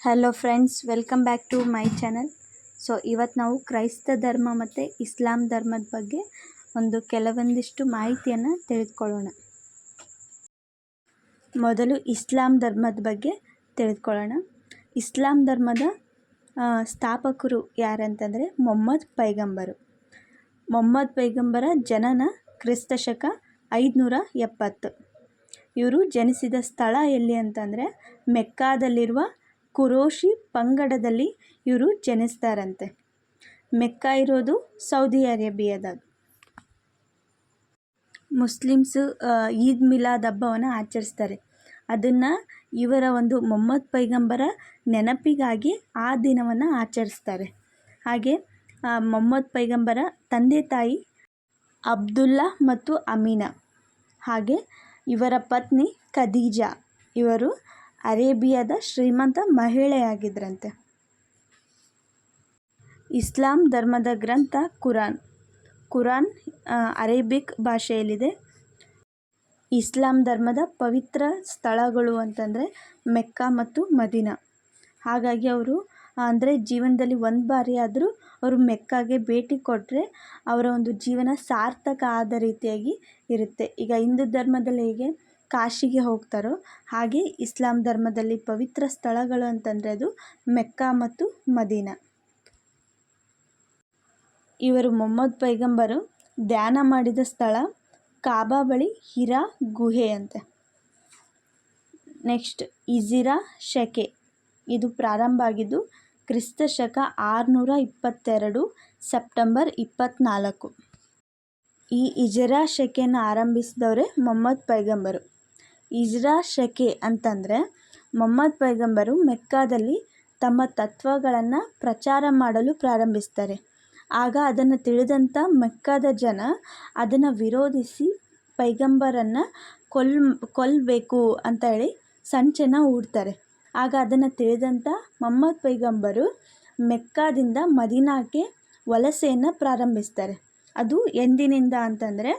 Hello friends welcome back to my channel so ಇವತ್ತು ನಾವು ಕ್ರೈಸ್ತ ಧರ್ಮ ಮತ್ತು ಇಸ್ಲಾಂ ಧರ್ಮದ ಬಗ್ಗೆ ಒಂದು ಕೆಲವೊಂದಿಷ್ಟು ಮಾಹಿತಿಯನ್ನು ತಿಳಿದುಕೊಳ್ಳೋಣ. ಮೊದಲು ಇಸ್ಲಾಂ ಧರ್ಮದ ಬಗ್ಗೆ ತಿಳಿದುಕೊಳ್ಳೋಣ. ಇಸ್ಲಾಂ ಧರ್ಮದ ಸ್ಥಾಪಕರು ಯಾರಂತಂದರೆ ಮೊಹಮ್ಮದ್ ಪೈಗಂಬರು. ಮೊಹಮ್ಮದ್ ಪೈಗಂಬರ ಜನನ ಕ್ರಿಸ್ತ ಶಕ ಐದುನೂರ ಎಪ್ಪತ್ತು. ಇವರು ಜನಿಸಿದ ಸ್ಥಳ ಎಲ್ಲಿ ಅಂತಂದರೆ ಮೆಕ್ಕಾದಲ್ಲಿರುವ ಕುರೋಶಿ ಪಂಗಡದಲ್ಲಿ ಇವರು ಜನಿಸ್ತಾರಂತೆ. ಮೆಕ್ಕ ಇರೋದು ಸೌದಿ ಅರೇಬಿಯಾದಾಗ ಮುಸ್ಲಿಮ್ಸ್ ಈದ್ ಮಿಲಾದ್ ಹಬ್ಬವನ್ನು ಆಚರಿಸ್ತಾರೆ. ಅದನ್ನು ಇವರ ಒಂದು ಮೊಹಮ್ಮದ್ ಪೈಗಂಬರ ನೆನಪಿಗಾಗಿ ಆ ದಿನವನ್ನು ಆಚರಿಸ್ತಾರೆ. ಹಾಗೆ ಮೊಹಮ್ಮದ್ ಪೈಗಂಬರ ತಂದೆ ತಾಯಿ ಅಬ್ದುಲ್ಲಾ ಮತ್ತು ಅಮೀನಾ. ಹಾಗೆ, ಇವರ ಪತ್ನಿ ಖದೀಜಾ ಇವರು ಅರೇಬಿಯಾದ ಶ್ರೀಮಂತ ಮಹಿಳೆಯಾಗಿದ್ದರಂತೆ ಇಸ್ಲಾಂ ಧರ್ಮದ ಗ್ರಂಥ ಕುರಾನ್. ಕುರಾನ್ ಅರೇಬಿಕ್ ಭಾಷೆಯಲ್ಲಿದೆ. ಇಸ್ಲಾಂ ಧರ್ಮದ ಪವಿತ್ರ ಸ್ಥಳಗಳು ಅಂತಂದರೆ ಮೆಕ್ಕ ಮತ್ತು ಮದೀನಾ. ಹಾಗಾಗಿ ಅವರು, ಅಂದರೆ ಜೀವನದಲ್ಲಿ ಒಂದು ಬಾರಿ ಆದರೂ ಅವರು ಮೆಕ್ಕಾಗೆ ಭೇಟಿ ಕೊಟ್ಟರೆ ಅವರ ಒಂದು ಜೀವನ ಸಾರ್ಥಕ ಆದ ರೀತಿಯಾಗಿ ಇರುತ್ತೆ. ಈಗ ಹಿಂದೂ ಧರ್ಮದಲ್ಲಿ ಹೇಗೆ ಕಾಶಿಗೆ ಹೋಗ್ತಾರೋ ಹಾಗೆ ಇಸ್ಲಾಂ ಧರ್ಮದಲ್ಲಿ ಪವಿತ್ರ ಸ್ಥಳಗಳು ಅಂತಂದರೆ ಅದು ಮೆಕ್ಕಾ ಮತ್ತು ಮದೀನ. ಇವರು ಮೊಹಮ್ಮದ್ ಪೈಗಂಬರು ಧ್ಯಾನ ಮಾಡಿದ ಸ್ಥಳ ಕಾಬಾ ಬಳಿ ಹಿರಾ ಗುಹೆ ಅಂತೆ. ನೆಕ್ಸ್ಟ್ ಇಜಿರಾ ಶಕೆ. ಇದು ಪ್ರಾರಂಭ ಆಗಿದ್ದು ಕ್ರಿಸ್ತ ಶಕ ಆರುನೂರ ಇಪ್ಪತ್ತೆರಡು ಸೆಪ್ಟೆಂಬರ್ ಇಪ್ಪತ್ತ್ನಾಲ್ಕು ಈ ಇಜರಾ ಶಕೆಯನ್ನು ಆರಂಭಿಸಿದವರೇ ಮೊಹಮ್ಮದ್ ಪೈಗಂಬರು. ಇಜ್ರಾ ಶಕೆ ಅಂತಂದರೆ ಮೊಹಮ್ಮದ್ ಪೈಗಂಬರು ಮೆಕ್ಕಾದಲ್ಲಿ ತಮ್ಮ ತತ್ವಗಳನ್ನು ಪ್ರಚಾರ ಮಾಡಲು ಪ್ರಾರಂಭಿಸ್ತಾರೆ. ಆಗ ಅದನ್ನು ತಿಳಿದಂಥ ಮೆಕ್ಕಾದ ಜನ ಅದನ್ನು ವಿರೋಧಿಸಿ ಪೈಗಂಬರನ್ನು ಕೊಲ್ ಕೊಲ್ಲಬೇಕು ಅಂತ ಹೇಳಿ ಸಂಚನ ಹೂಡ್ತಾರೆ. ಆಗ ಅದನ್ನು ತಿಳಿದಂಥ ಮೊಹಮ್ಮದ್ ಪೈಗಂಬರು ಮೆಕ್ಕಾದಿಂದ ಮದೀನಾಕ್ಕೆ ವಲಸೆಯನ್ನು ಪ್ರಾರಂಭಿಸ್ತಾರೆ. ಅದು ಎಂದಿನಿಂದ ಅಂತಂದರೆ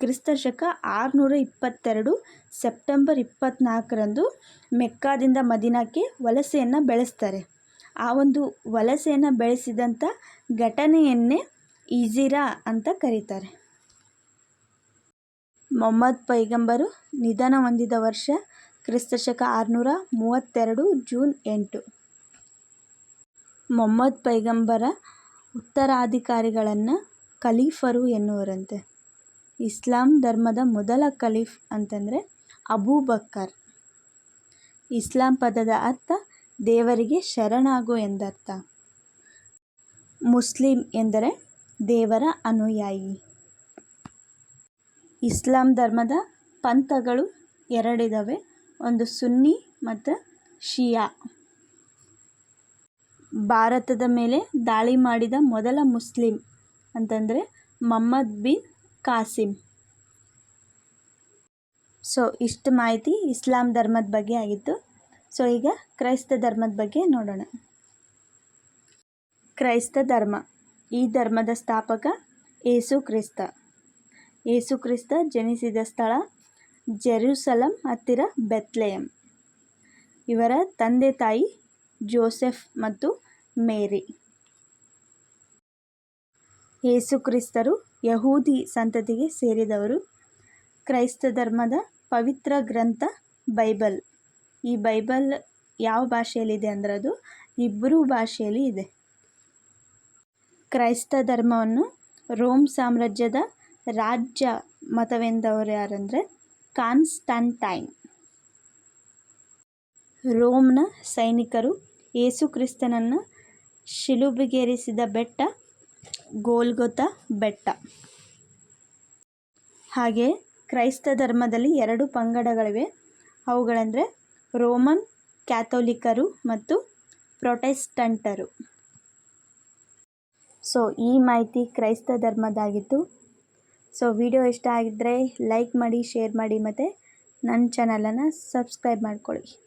ಕ್ರಿಸ್ತ ಶಕ ಆರುನೂರ ಇಪ್ಪತ್ತೆರಡು ಸೆಪ್ಟೆಂಬರ್ ಇಪ್ಪತ್ತ್ನಾಲ್ಕರಂದು ಮೆಕ್ಕಾದಿಂದ ಮದೀನಾಕ್ಕೆ ವಲಸೆಯನ್ನು ಬೆಳೆಸ್ತಾರೆ. ಆ ಒಂದು ವಲಸೆಯನ್ನು ಬೆಳೆಸಿದಂಥ ಘಟನೆಯನ್ನೇ ಈಜಿರಾ ಅಂತ ಕರೀತಾರೆ. ಮೊಹಮ್ಮದ್ ಪೈಗಂಬರು ನಿಧನ ಹೊಂದಿದ ವರ್ಷ ಕ್ರಿಸ್ತಶಕ ಆರುನೂರ ಮೂವತ್ತೆರಡು ಜೂನ್ ಎಂಟು. ಮೊಹಮ್ಮದ್ ಪೈಗಂಬರ ಉತ್ತರಾಧಿಕಾರಿಗಳನ್ನು ಖಲೀಫರು ಎನ್ನುವರಂತೆ. ಇಸ್ಲಾಂ ಧರ್ಮದ ಮೊದಲ ಖಲೀಫ್ ಅಂತಂದರೆ ಅಬೂಬಕ್ಕರ್ ಇಸ್ಲಾಂ ಪದದ ಅರ್ಥ ದೇವರಿಗೆ ಶರಣಾಗು ಎಂದರ್ಥ. ಮುಸ್ಲಿಂ ಎಂದರೆ ದೇವರ ಅನುಯಾಯಿ. ಇಸ್ಲಾಂ ಧರ್ಮದ ಪಂಥಗಳು ಎರಡಿದವೆ, ಒಂದು ಸುನ್ನಿ ಮತ್ತು ಶಿಯಾ. ಭಾರತದ ಮೇಲೆ ದಾಳಿ ಮಾಡಿದ ಮೊದಲ ಮುಸ್ಲಿಂ ಅಂತಂದರೆ ಮೊಹಮ್ಮದ್ ಬಿನ್ ಕಾಸಿಂ. ಸೊ ಇಷ್ಟು ಮಾಹಿತಿ ಇಸ್ಲಾಂ ಧರ್ಮದ ಬಗ್ಗೆ ಆಗಿತ್ತು. ಸೊ ಈಗ ಕ್ರೈಸ್ತ ಧರ್ಮದ ಬಗ್ಗೆ ನೋಡೋಣ. ಕ್ರೈಸ್ತ ಧರ್ಮ. ಈ ಧರ್ಮದ ಸ್ಥಾಪಕ ಏಸು ಕ್ರಿಸ್ತ. ಏಸು ಕ್ರಿಸ್ತ ಜನಿಸಿದ ಸ್ಥಳ ಜೆರುಸಲಂ ಹತ್ತಿರ ಬೆತ್ಲೆಯಂ. ಇವರ ತಂದೆ ತಾಯಿ ಜೋಸೆಫ್ ಮತ್ತು ಮೇರಿ. ಏಸು ಕ್ರಿಸ್ತರು ಯಹೂದಿ ಸಂತತಿಗೆ ಸೇರಿದವರು ಕ್ರೈಸ್ತ ಧರ್ಮದ ಪವಿತ್ರ ಗ್ರಂಥ ಬೈಬಲ್. ಈ ಬೈಬಲ್ ಯಾವ ಭಾಷೆಯಲ್ಲಿದೆ ಅಂದರೆ ಅದು ಇಬ್ಬರೂ ಭಾಷೆಯಲ್ಲಿ ಇದೆ. ಕ್ರೈಸ್ತ ಧರ್ಮವನ್ನು ರೋಮ್ ಸಾಮ್ರಾಜ್ಯದ ರಾಜ್ಯ ಮತವೆಂದವರು ಯಾರಂದರೆ ಕಾನ್ಸ್ಟಂಟೈನ್. ರೋಮ್ನ ಸೈನಿಕರು ಯೇಸು ಕ್ರಿಸ್ತನನ್ನು ಶಿಲುಬಿಗೇರಿಸಿದ ಬೆಟ್ಟ ಗೋಲ್ಗೊತ ಬೆಟ್ಟ. ಹಾಗೆ ಕ್ರೈಸ್ತ ಧರ್ಮದಲ್ಲಿ ಎರಡು ಪಂಗಡಗಳಿವೆ. ಅವುಗಳೆಂದರೆ ರೋಮನ್ ಕ್ಯಾಥೋಲಿಕರು ಮತ್ತು ಪ್ರೊಟೆಸ್ಟಂಟರು. ಸೊ, ಈ ಮಾಹಿತಿ ಕ್ರೈಸ್ತ ಧರ್ಮದಾಗಿತ್ತು. ಸೊ, ವಿಡಿಯೋ ಇಷ್ಟ ಆಗಿದ್ದರೆ ಲೈಕ್ ಮಾಡಿ, ಶೇರ್ ಮಾಡಿ ಮತ್ತು ನನ್ನ ಚಾನಲನ್ನು ಸಬ್ಸ್ಕ್ರೈಬ್ ಮಾಡ್ಕೊಳ್ಳಿ.